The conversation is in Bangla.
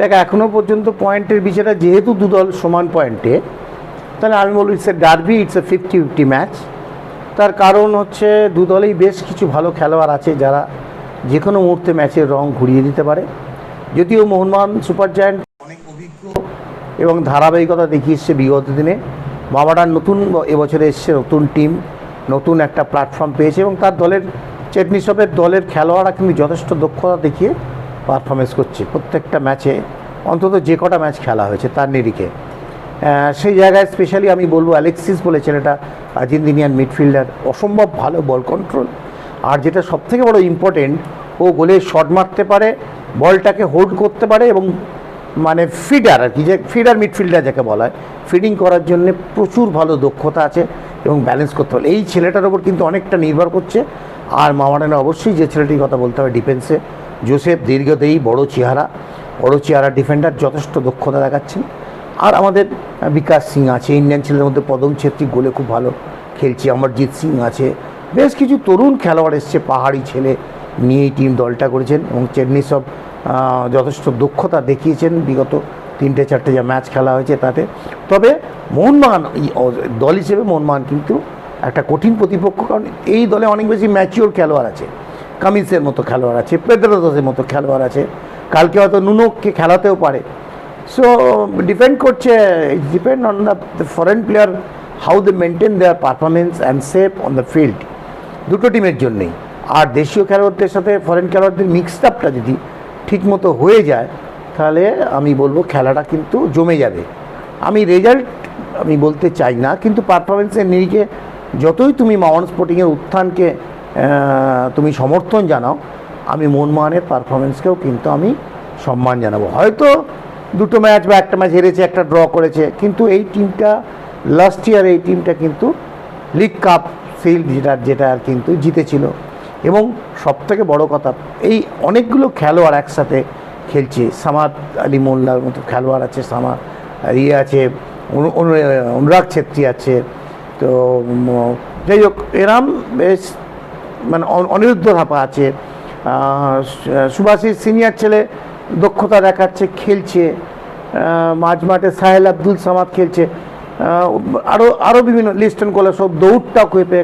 দেখ এখনও পর্যন্ত পয়েন্টের বিচারে যেহেতু দুদল সমান পয়েন্টে তাহলে আমি বলব it's a derby it's a fifty fifty match তার কারণ হচ্ছে দুদলেই বেশ কিছু ভালো খেলোয়াড় আছে যারা যে কোনো মুহূর্তে ম্যাচের রং ঘুরিয়ে দিতে পারে। যদিও মোহনবাগান সুপার জায়ান্ট অনেক অভিজ্ঞ। এবং ধারাবাহিকতা দেখিয়ে এসছে বিগত দিনে। বাবাটার নতুন এবছরে এসছে নতুন টিম নতুন একটা প্ল্যাটফর্ম পেয়েছে এবং তার দলের চেটনিসবের দলের খেলোয়াড়রা কিন্তু যথেষ্ট দক্ষতা দেখিয়ে পারফরমেন্স করছে প্রত্যেকটা ম্যাচে অন্তত যে কটা ম্যাচ খেলা হয়েছে তার নিরিখে। সেই জায়গায় স্পেশালি আমি বলব অ্যালেক্সিস বলে ছেলেটা আর্জেন্টিনিয়ান মিডফিল্ডার অসম্ভব ভালো বল কন্ট্রোল আর যেটা সবথেকে বড় ইম্পর্টেন্ট ও গোলে শট মারতে পারে, বলটাকে হোল্ড করতে পারে এবং মানে ফিডার আর কি, যে ফিডার মিডফিল্ডার যাকে বলা হয় ফিডিং করার জন্য প্রচুর ভালো দক্ষতা আছে এবং ব্যালেন্স করতে পারে। এই ছেলেটার ওপর কিন্তু অনেকটা নির্ভর করছে। আর মামারানা অবশ্যই যে ছেলেটির কথা বলতে হবে ডিফেন্সে জোসেফ দীর্ঘদেহী বড় চেহারা। চেহারা ডিফেন্ডার যথেষ্ট দক্ষতা দেখাচ্ছেন। আর আমাদের বিকাশ সিং আছে, ইন্ডিয়ান ছেলেদের মধ্যে পদম ছেত্রী গোলে খুব ভালো খেলছে, অমরজিৎ সিং আছে। বেশ কিছু তরুণ খেলোয়াড় এসছে, পাহাড়ি ছেলে নিয়ে টিম দলটা করেছেন এবং চেন্নাই সব যথেষ্ট দক্ষতা দেখিয়েছেন। বিগত তিনটে চারটে যা ম্যাচ খেলা হয়েছে তাতে। তবে মোহনবাগান দল হিসেবে মোহনবাগান কিন্তু একটা কঠিন প্রতিপক্ষ, কারণ এই দলে অনেক বেশি ম্যাচিওর খেলোয়াড় আছে। কামিন্সের মতো খেলোয়াড় আছে, পেদ্রাদোসের মতো খেলোয়াড় আছে। কালকে হয়তো নুনোকে খেলাতেও পারে। সো ডিপেন্ড করছে depend on the foreign player how they maintain their performance and safe on the field দুটো টিমের জন্যেই। আর দেশীয় খেলোয়াড়দের সাথে ফরেন খেলোয়াড়দের মিক্সড আপটা যদি ঠিকমতো হয়ে যায়, তাহলে আমি বলব খেলাটা কিন্তু জমে যাবে। আমি রেজাল্ট আমি বলতে চাই না, কিন্তু পারফরমেন্সের নিরিখে যতই তুমি মাওয়ান স্পোর্টিংয়ের উত্থানকে তুমি সমর্থন জানাও আমি মোহনমোহনের পারফরমেন্সকেও কিন্তু আমি সম্মান জানাব। হয়তো দুটো ম্যাচ বা একটা ম্যাচ হেরেছে, একটা ড্র করেছে, কিন্তু এই টিমটা লাস্ট ইয়ার এই টিমটা কিন্তু লিগ কাপ ফিল্ড যেটা যেটা আর কিন্তু জিতেছিল। এবং সবথেকে বড় কথা, এই অনেকগুলো খেলোয়াড় একসাথে খেলছে। সামাদ আলী মোল্লার মতো খেলোয়াড় আছে সামা ইয়ে আছে, অনু- অনু- অনুরাগ ছেত্রী আছে। তো যাই হোক, এরাম বেশ মানে অনিরুদ্ধ থাপা আছে। সুভাষিস সিনিয়র ছেলে, দক্ষতা দেখাচ্ছে, খেলছে মাঝমাঠে মাঝ মাঠে সাহেল আব্দুল সামাদ খেলছে আরও আরও বিভিন্ন লিস্টন কলে সব দৌড়টাও খেপে